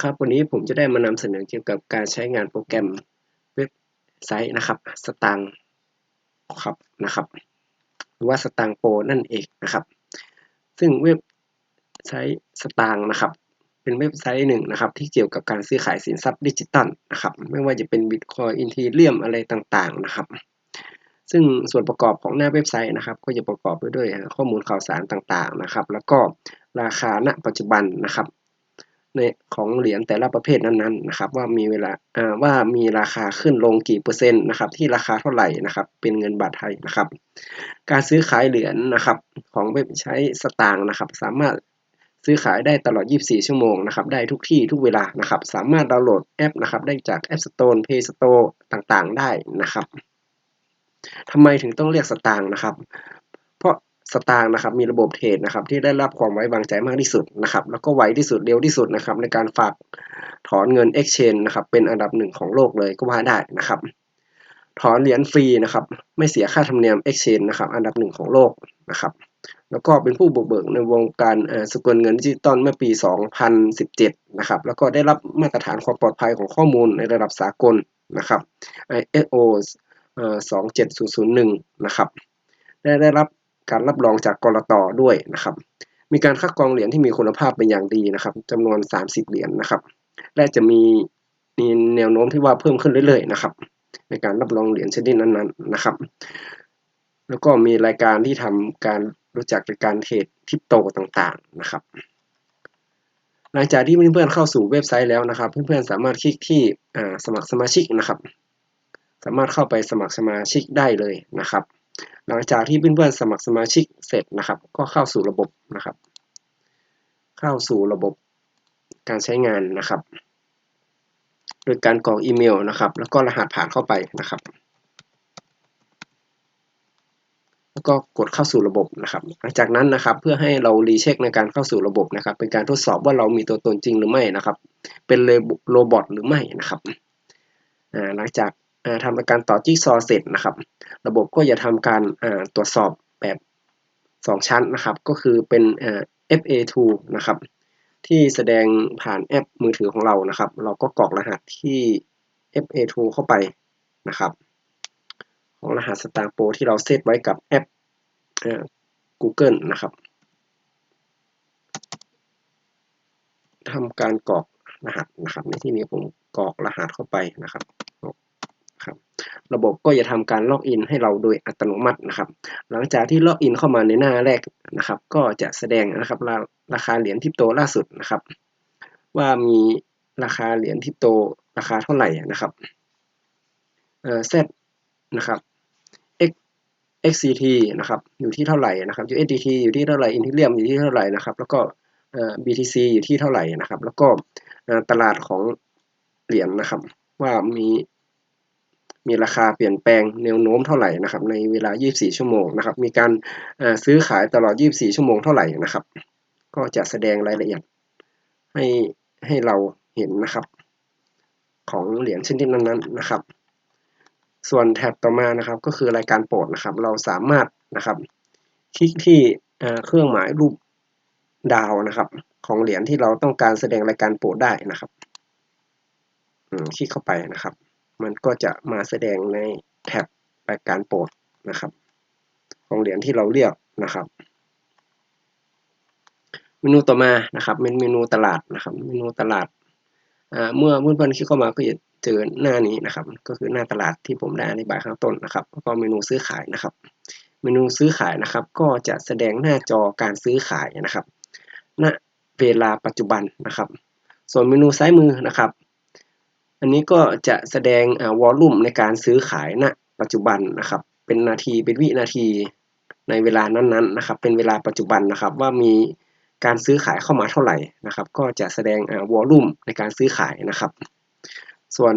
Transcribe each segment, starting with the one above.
ครับ วันนี้ผมจะได้มานำเสนอเกี่ยวกับการใช้งานโปรแกรมเว็บไซต์นะครับสตางครับนะครับหรือว่าสตางโปรนั่นเองนะครับ ซึ่งเว็บไซต์สตางนะครับ เป็นเว็บไซต์หนึ่งนะครับ ที่เกี่ยวกับการซื้อขายสินทรัพย์ดิจิตอลนะครับ ไม่ว่าจะเป็นบิตคอยอินทีเรียมอะไรต่างๆนะครับ ซึ่งส่วนประกอบของหน้าเว็บไซต์นะครับ ก็จะประกอบไปด้วยข้อมูลข่าวสารต่างๆนะครับ แล้วก็ราคาณปัจจุบันนะครับ ในของเหรียญแต่ละประเภทนั้นๆนะครับว่ามีเวลาว่ามีราคาขึ้นลงกี่เปอร์เซ็นต์นะครับที่ราคาเท่าไหร่นะครับเป็นเงินบาทไทยนะครับ การซื้อขายเหรียญนะครับของเว็บใช้สตางค์นะครับ สามารถซื้อขายได้ตลอด 24 ชั่วโมงนะครับได้ทุกที่ทุกเวลานะครับ สามารถดาวน์โหลดแอปนะครับได้จาก App Store Play Store ต่างๆ ได้นะครับทำไมถึงต้องเรียกสตางค์นะครับ เพราะ สตางค์นะครับมีระบบเทรดนะครับที่ได้รับความไว้วางใจมากที่สุดนะครับแล้วก็ไวที่สุดเร็วที่สุดนะครับในการฝากถอนเงิน Exchange นะครับเป็นอันดับหนึ่งของโลกเลยก็ว่าได้นะครับ ถอนเหรียญฟรีนะครับไม่เสียค่าธรรมเนียม Exchange นะครับอันดับหนึ่งของโลกนะครับแล้วก็เป็นผู้บุกเบิกในวงการสกุลเงินดิจิตอลเมื่อปี 2017 นะครับ แล้วก็ได้รับมาตรฐานความปลอดภัยของข้อมูลในระดับสากลนะครับ ISO 27001 นะครับ ได้ได้รับ การรับรองจากกรตด้วยนะครับ มีการคัดกรองเหรียญที่มีคุณภาพเป็นอย่างดีนะครับจำนวน 30 เหรียญนนะครับ และจะมีมีแนวโน้มที่ว่าเพิ่มขึ้นเรื่อยๆนะครับ ในการรับรองเหรียญชนิดนั้นๆนะครับ แล้วก็มีรายการที่ทำการรู้จักในการเทรดคริปโตต่างๆนะครับ หลังจากที่เพื่อนๆเข้าสู่เว็บไซต์แล้วนะครับ เพื่อนๆสามารถคลิกที่สมัครสมาชิกนะครับ สามารถเข้าไปสมัครสมาชิกได้เลยนะครับ หลังจากที่เพื่อนๆสมัครสมาชิกเสร็จนะครับ ก็เข้าสู่ระบบนะครับ เข้าสู่ระบบการใช้งานนะครับ โดยการกรอกอีเมลนะครับ แล้วก็รหัสผ่านเข้าไปนะครับ แล้วก็กดเข้าสู่ระบบนะครับ หลังจากนั้นนะครับ เพื่อให้เรารีเช็คในการเข้าสู่ระบบนะครับ เป็นการทดสอบว่าเรามีตัวตนจริงหรือไม่นะครับ เป็นโรบอทหรือไม่นะครับหลังจาก ทำการต่อจิ๊กซอเสร็จนะครับ ระบบก็จะทำการตรวจสอบแบบ 2 ชั้นนะครับ ก็คือเป็น FA2 นะครับ ที่แสดงผ่านแอปมือถือของเรานะครับ เราก็กรอกรหัสที่ FA2 เข้าไปนะครับ ของรหัสสตางโปรที่เราเซตไว้กับแอป Google นะครับทำการกรอกรหัสนะครับ ในที่นี้ผมกรอกรหัสเข้าไปนะครับ ระบบก็จะทำการล็อกอินให้เราโดยอัตโนมัตินะครับ หลังจากที่ล็อกอินเข้ามาในหน้าแรกนะครับ ก็จะแสดงนะครับราราคาเหรียญทิปโตล่าสุดนะครับ ว่ามีราคาเหรียญทิปโตราคาเท่าไหร่นะครับเอ่อ Z นะครับ X XCT นะครับอยู่ที่เท่าไหร่นะครับ USDT อยู่ที่เท่าไหร่ Ethereum อยู่ที่เท่าไหร่นะครับ แล้วก็เอ่อ BTC อยู่ที่เท่าไหร่นะครับ แล้วก็ตลาดของเหรียญนะครับ ว่ามี มีราคาเปลี่ยนแปลงแนวโน้มเท่าไหร่นะครับในเวลา 24 ชั่วโมงนะครับ มีการซื้อขายตลอด 24 ชั่วโมงเท่าไหร่นะครับ ก็จะแสดงรายละเอียดให้ให้เราเห็นนะครับ ของเหรียญชนิดนั้นๆนะครับ ส่วนแท็บต่อมานะครับ ก็คือรายการโปรดนะครับ เราสามารถนะครับคลิกที่เครื่องหมายรูปดาวนะครับ ของเหรียญที่เราต้องการแสดงรายการโปรดได้นะครับคลิกเข้าไปนะครับ มันก็จะมาแสดงในแท็บรายการโปรดนะครับ ของเหรียญที่เราเลือกนะครับ เมนูต่อมานะครับเป็นเมนูตลาดนะครับ เมนูตลาดเมื่อเพื่อนๆคลิกเข้ามาก็จะเจอหน้านี้นะครับ ก็คือหน้าตลาดที่ผมได้อธิบายข้างต้นนะครับแล้วก็เมนูซื้อขายนะครับ เมนูซื้อขายนะครับ ก็จะแสดงหน้าจอการซื้อขายนะครับ ณเวลาปัจจุบันนะครับ ส่วนเมนูซ้ายมือนะครับ อันนี้ก็จะแสดงวอลลุ่มในการซื้อขายณนะปัจจุบันนะครับ เป็นนาทีเป็นวินาทีในเวลานั้นๆนะครับ เป็นเวลาปัจจุบันนะครับ ว่ามีการซื้อขายเข้ามาเท่าไหร่นะครับ ก็จะแสดงวอลลุ่มในการซื้อขายนะครับ ส่วน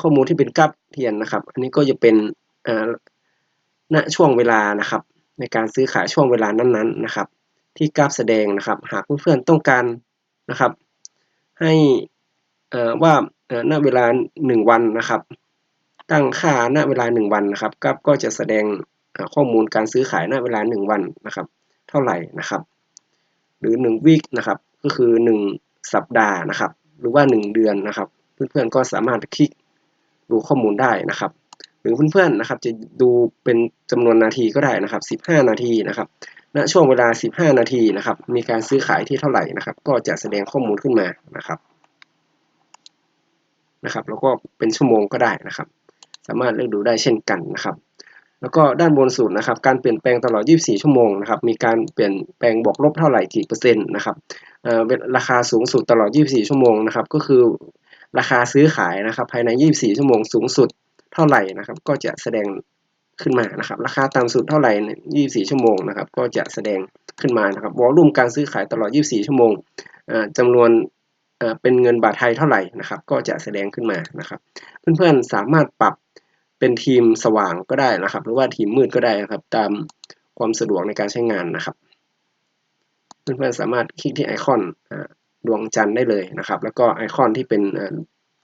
ข้อมูลที่เป็นกราฟเทียนนะครับ อันนี้ก็จะเป็นณช่วงเวลานะครับ ในการซื้อขายช่วงเวลานั้นๆนะครับ ที่กราฟแสดงนะครับ หากเพื่อนๆต้องการนะครับ ให้ ว่าณเวลาหนึ่งวันนะครับ ตั้งค่าณเวลาหนึ่งวันนะครับก็ก็จะแสดงข้อมูลการซื้อขายณเวลาหนึ่งวันนะครับ เท่าไหร่นะครับ หรือหนึ่งวีคนะครับก็คือหนึ่งสัปดาห์นะครับ หรือว่า 1 เดือนนะครับ เพื่อนๆก็สามารถคลิกดูข้อมูลได้นะครับ หรือเพื่อนๆนะครับ จะดูเป็นจำนวนนาทีก็ได้นะครับ 15 นาทีนะครับณช่วงเวลา 15 นาทีนะครับ มีการซื้อขายที่เท่าไหร่นะครับ ก็จะแสดงข้อมูลขึ้นมานะครับ นะครับ แล้วก็เป็นชั่วโมงก็ได้นะครับ สามารถเลือกดูได้เช่นกันนะครับ แล้วก็ด้านบนสุดนะครับ การเปลี่ยนแปลงตลอด 24 ชั่วโมงนะครับ มีการเปลี่ยนแปลงบวกลบเท่าไหร่กี่เปอร์เซ็นต์นะครับราคาสูงสุดตลอด 24 ชั่วโมงนะครับ ก็คือราคาซื้อขายนะครับ ภายใน 24 ชั่วโมงสูงสุดเท่าไหร่นะครับ ก็จะแสดงขึ้นมานะครับ ราคาต่ำสุดเท่าไหร่ 24 ชั่วโมงนะครับ ก็จะแสดงขึ้นมานะครับวอลุ่มการซื้อขายตลอด 24 ชั่วโมงจำนวน เป็นเงินบาทไทยเท่าไหร่นะครับ ก็จะแสดงขึ้นมานะครับ เพื่อนๆสามารถปรับเป็นทีมสว่างก็ได้นะครับ หรือว่าทีมมืดก็ได้นะครับ ตามความสะดวกในการใช้งานนะครับ เพื่อนๆสามารถคลิกที่ไอคอนดวงจันทร์ได้เลยนะครับ แล้วก็ไอคอนที่เป็น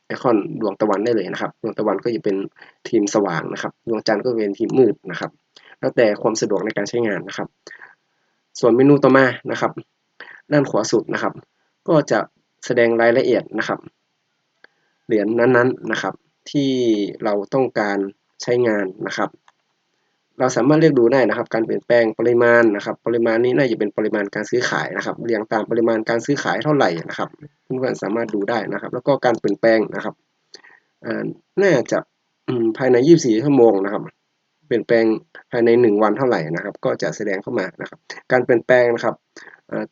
ไอคอนดวงตะวันได้เลยนะครับ ดวงตะวันก็จะเป็นทีมสว่างนะครับ ดวงจันทร์ก็เป็นทีมมืดนะครับ แล้วแต่ความสะดวกในการใช้งานนะครับ ส่วนเมนูต่อมานะครับ ด้านขวาสุดนะครับ ก็จะ แสดงรายละเอียดนะครับ เหรียญนั้นๆนะครับที่เราต้องการใช้งานนะครับ เราสามารถเลือกดูได้นะครับ การเปลี่ยนแปลงปริมาณนะครับ ปริมาณนี้น่าจะเป็นปริมาณการซื้อขายนะครับเรียงตามปริมาณการซื้อขายเท่าไหร่นะครับเพื่อนๆสามารถดูได้นะครับ แล้วก็การเปลี่ยนแปลงนะครับน่าจะภายใน 24 ชั่วโมงนะครับ เปลี่ยนแปลงภายใน 1 วันเท่าไหร่นะครับ ก็จะแสดงเข้ามานะครับ การเปลี่ยนแปลงนะครับ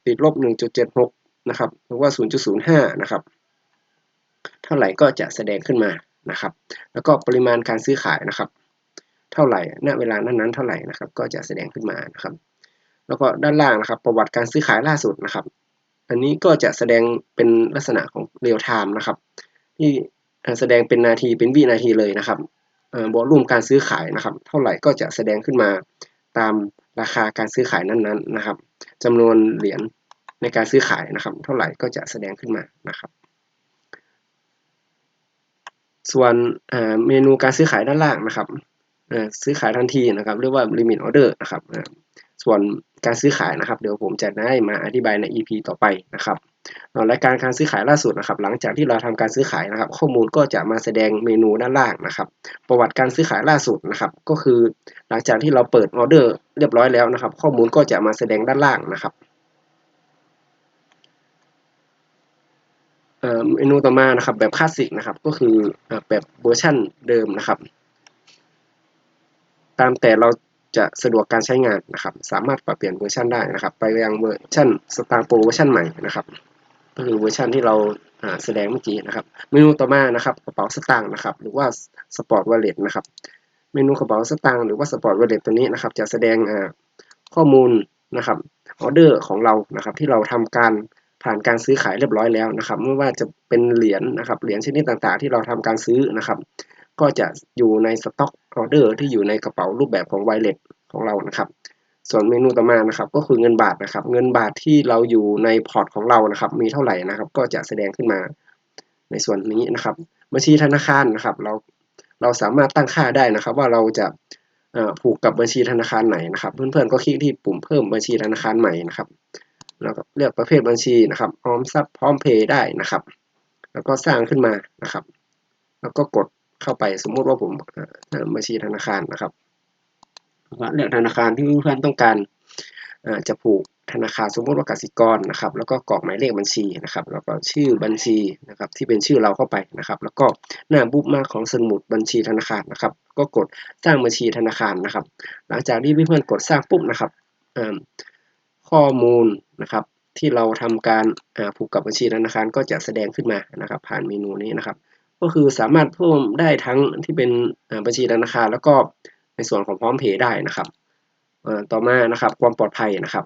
ติดลบ 1.76 นะครับหรือว่า 0.05 นะครับ เท่าไหร่ก็จะแสดงขึ้นมานะครับ แล้วก็ปริมาณการซื้อขายนะครับ เท่าไหร่ณเวลานั้นๆเท่าไหร่นะครับ ก็จะแสดงขึ้นมานะครับ แล้วก็ด้านล่างนะครับ ประวัติการซื้อขายล่าสุดนะครับ อันนี้ก็จะแสดงเป็นลักษณะของเรียลไทม์นะครับ ที่แสดงเป็นนาทีเป็นวินาทีเลยนะครับบอลุ่มการซื้อขายนะครับ เท่าไหร่ก็จะแสดงขึ้นมาตามราคาการซื้อขายนั้นๆนะครับจำนวนเหรียญ ในการซื้อขายนะครับ เท่าไหร่ก็จะแสดงขึ้นมานะครับ ส่วนเมนูการซื้อขายด้านล่างนะครับซื้อขายทันทีนะครับเรียกว่า limit order นะครับส่วนการซื้อขายนะครับ เดี๋ยวผมจะได้มาอธิบายใน EP ต่อไปนะครับรายการการซื้อขายล่าสุดนะครับ หลังจากที่เราทำการซื้อขายนะครับ ข้อมูลก็จะมาแสดงเมนูด้านล่างนะครับ ประวัติการซื้อขายล่าสุดนะครับ ก็คือหลังจากที่เราเปิดออเดอร์เรียบร้อยแล้วนะครับ ข้อมูลก็จะมาแสดงด้านล่างนะครับ เมนูต่อมานะครับแบบคลาสสิกนะครับก็คือแบบเวอร์ชันเดิมนะครับ ตามแต่เราจะสะดวกการใช้งานนะครับ สามารถปรับเปลี่ยนเวอร์ชันได้นะครับ ไปยังเวอร์ชันสตาร์โปรเวอร์ชันใหม่นะครับก็คือเวอร์ชันที่เราแสดงเมื่อกี้นะครับ เมนูต่อมานะครับกระเป๋าสตางค์นะครับ หรือว่าสปอร์ตวอลเล็ตนะครับ เมนูกระเป๋าสตางค์หรือว่าสปอร์ตวอลเล็ตตัวนี้นะครับ จะแสดงข้อมูลนะครับออเดอร์ของเรานะครับ ที่เราทำการ ผ่านการซื้อขายเรียบร้อยแล้วนะครับ ไม่ว่าจะเป็นเหรียญนะครับเหรียญชนิดต่างๆ ที่เราทำการซื้อนะครับ ก็จะอยู่ในสต็อกออเดอร์ที่อยู่ในกระเป๋ารูปแบบของไวเลตของเรานะครับ ส่วนเมนูต่อมานะครับ ก็คือเงินบาทนะครับ เงินบาทที่เราอยู่ในพอร์ตของเรานะครับ มีเท่าไหร่นะครับ ก็จะแสดงขึ้นมาในส่วนนี้นะครับ บัญชีธนาคารนะครับ เราเราสามารถตั้งค่าได้นะครับ ว่าเราจะผูกกับบัญชีธนาคารไหนนะครับ เพื่อนๆก็คลิกที่ปุ่มเพิ่มบัญชีธนาคารใหม่นะครับ แล้วก็เลือกประเภทบัญชีนะครับออมทรัพย์พร้อมเพย์ได้นะครับ แล้วก็สร้างขึ้นมานะครับ แล้วก็กดเข้าไปสมมุติว่าผมบัญชีธนาคารนะครับเลือกธนาคารที่เพื่อนต้องการจะผูกธนาคารสมมติว่ากสิกรนะครับ แล้วก็กรอกหมายเลขบัญชีนะครับ แล้วก็ชื่อบัญชีนะครับที่เป็นชื่อเราเข้าไปนะครับ แล้วก็หน้าบุ๊กมาของสมุดบัญชีธนาคารนะครับ ก็กดสร้างบัญชีธนาคารนะครับ หลังจากที่เพื่อนๆกดสร้างปุ๊บนะครับ ข้อมูลนะครับ ที่เราทำการผูกกับบัญชีธนาคารก็จะแสดงขึ้นมานะครับ ผ่านเมนูนี้นะครับ ก็คือสามารถเพิ่มได้ทั้งที่เป็นบัญชีธนาคาร แล้วก็ในส่วนของพร้อมเพย์ได้นะครับต่อมานะครับความปลอดภัยนะครับ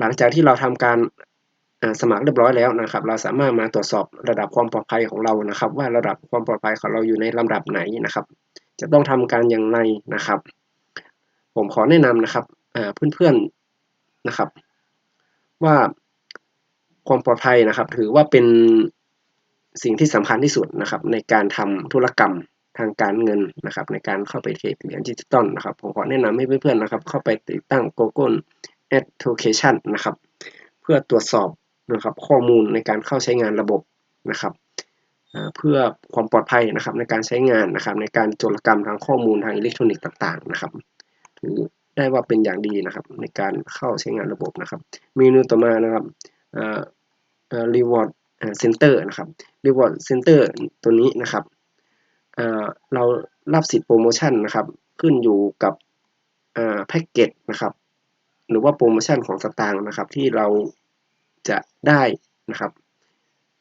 หลังจากที่เราทำการสมัครเรียบร้อยแล้วนะครับ เราสามารถมาตรวจสอบระดับความปลอดภัยของเรานะครับ ว่าระดับความปลอดภัยของเราอยู่ในลำดับไหนนะครับ จะต้องทำการอย่างไรนะครับ ผมขอแนะนำนะครับเพื่อน นะครับ ว่าความปลอดภัยนะครับ ถือว่าเป็นสิ่งที่สำคัญที่สุดนะครับ ในการทำธุรกรรมทางการเงินนะครับ ในการเข้าไปเทรดเหรียญดิจิตอลนะครับผมขอแนะนำให้เพื่อนๆนะครับ เข้าไปติดตั้ง Google Education นะครับ เพื่อตรวจสอบนะครับ ข้อมูลในการเข้าใช้งานระบบนะครับเพื่อความปลอดภัยนะครับในการใช้งานนะครับ ในการโจรกรรมทางข้อมูลทางอิเล็กทรอนิกส์ต่าง ๆ นะครับ ถือ ได้ว่าเป็นอย่างดีนะครับ ในการเข้าใช้งานระบบนะครับ เมนูต่อมานะครับ reward center นะครับ reward center ตัวนี้นะครับเรารับสิทธิ์โปรโมชั่นนะครับ ขึ้นอยู่กับแพ็กเกจนะครับ หรือว่าโปรโมชั่นของสตางค์นะครับ ที่เราจะได้นะครับ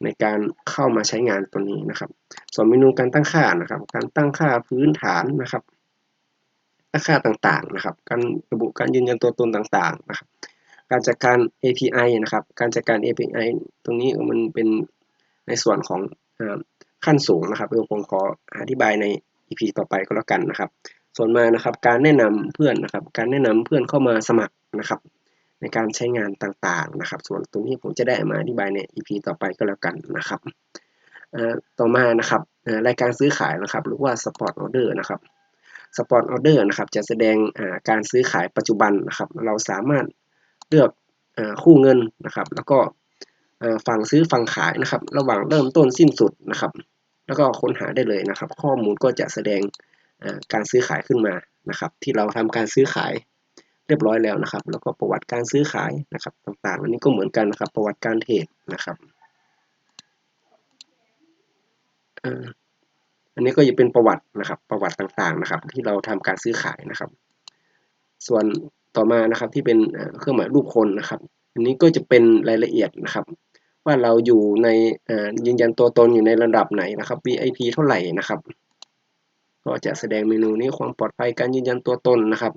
ในการเข้ามาใช้งานตัวนี้นะครับ ส่วนเมนูการตั้งค่านะครับ การตั้งค่าพื้นฐานนะครับ ตั้งค่าต่างๆนะครับการระบุการยืนยันตัวตนต่างๆนะครับการจัดการ API นะครับ การจัดการ API ตรงนี้มันเป็นในส่วนของขั้นสูงนะครับเดี๋ยวผมขออธิบายใน EP ต่อไปก็แล้วกันนะครับ ส่วนมานะครับการแนะนำเพื่อนนะครับ การแนะนำเพื่อนเข้ามาสมัครนะครับ ในการใช้งานต่างๆนะครับ ส่วนตรงนี้ผมจะได้มาอธิบายใน EP ต่อไปก็แล้วกันนะครับต่อมานะครับรายการซื้อขายนะครับ หรือว่า Spot Order นะครับ Spot Order นะครับ จะแสดงการซื้อขายปัจจุบันนะครับ เราสามารถเลือกคู่เงินนะครับ แล้วก็ฝั่งซื้อฝั่งขายนะครับ ระหว่างเริ่มต้นสิ้นสุดนะครับ แล้วก็ค้นหาได้เลยนะครับ ข้อมูลก็จะแสดงการซื้อขายขึ้นมานะครับ ที่เราทำการซื้อขายเรียบร้อยแล้วนะครับ แล้วก็ประวัติการซื้อขายนะครับ ต่างๆ อันนี้ก็เหมือนกันนะครับ ประวัติการเทรดนะครับ อันนี้ก็จะเป็นประวัตินะครับ ประวัติต่างๆนะครับ ที่เราทำการซื้อขายนะครับ ส่วนต่อมานะครับที่เป็นเครื่องหมายรูปคนนะครับ อันนี้ก็จะเป็นรายละเอียดนะครับ ว่าเราอยู่ในยืนยันตัวตนอยู่ในระดับไหนนะครับ VIP เท่าไหร่นะครับ ก็จะแสดงเมนูนี้ความปลอดภัยการยืนยันตัวตนนะครับ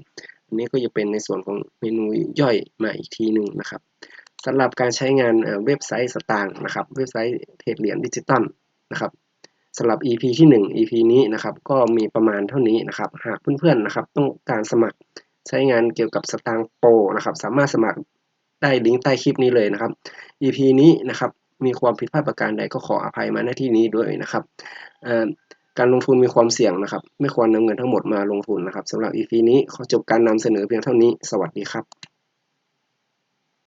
อันนี้ก็จะเป็นในส่วนของเมนูย่อยมาอีกทีหนึ่งนะครับสำหรับการใช้งานเว็บไซต์สตางค์นะครับ เว็บไซต์เทรดเหรียญดิจิตอลนะครับ สำหรับ EP ที่ 1 EP นี้นะครับก็มีประมาณเท่านี้นะครับหากเพื่อนๆนะครับต้องการสมัครใช้งานเกี่ยวกับสตางค์โปรนะครับสามารถสมัครได้ลิงก์ใต้คลิปนี้เลยนะครับ EP นี้นะครับมีความผิดพลาดประการใดก็ขออภัยมาณที่นี้ด้วยนะครับการลงทุนมีความเสี่ยงนะครับ ไม่ควรนำเงินทั้งหมดมาลงทุนนะครับสำหรับ EP นี้ขอจบการนำเสนอเพียงเท่านี้ สวัสดีครับ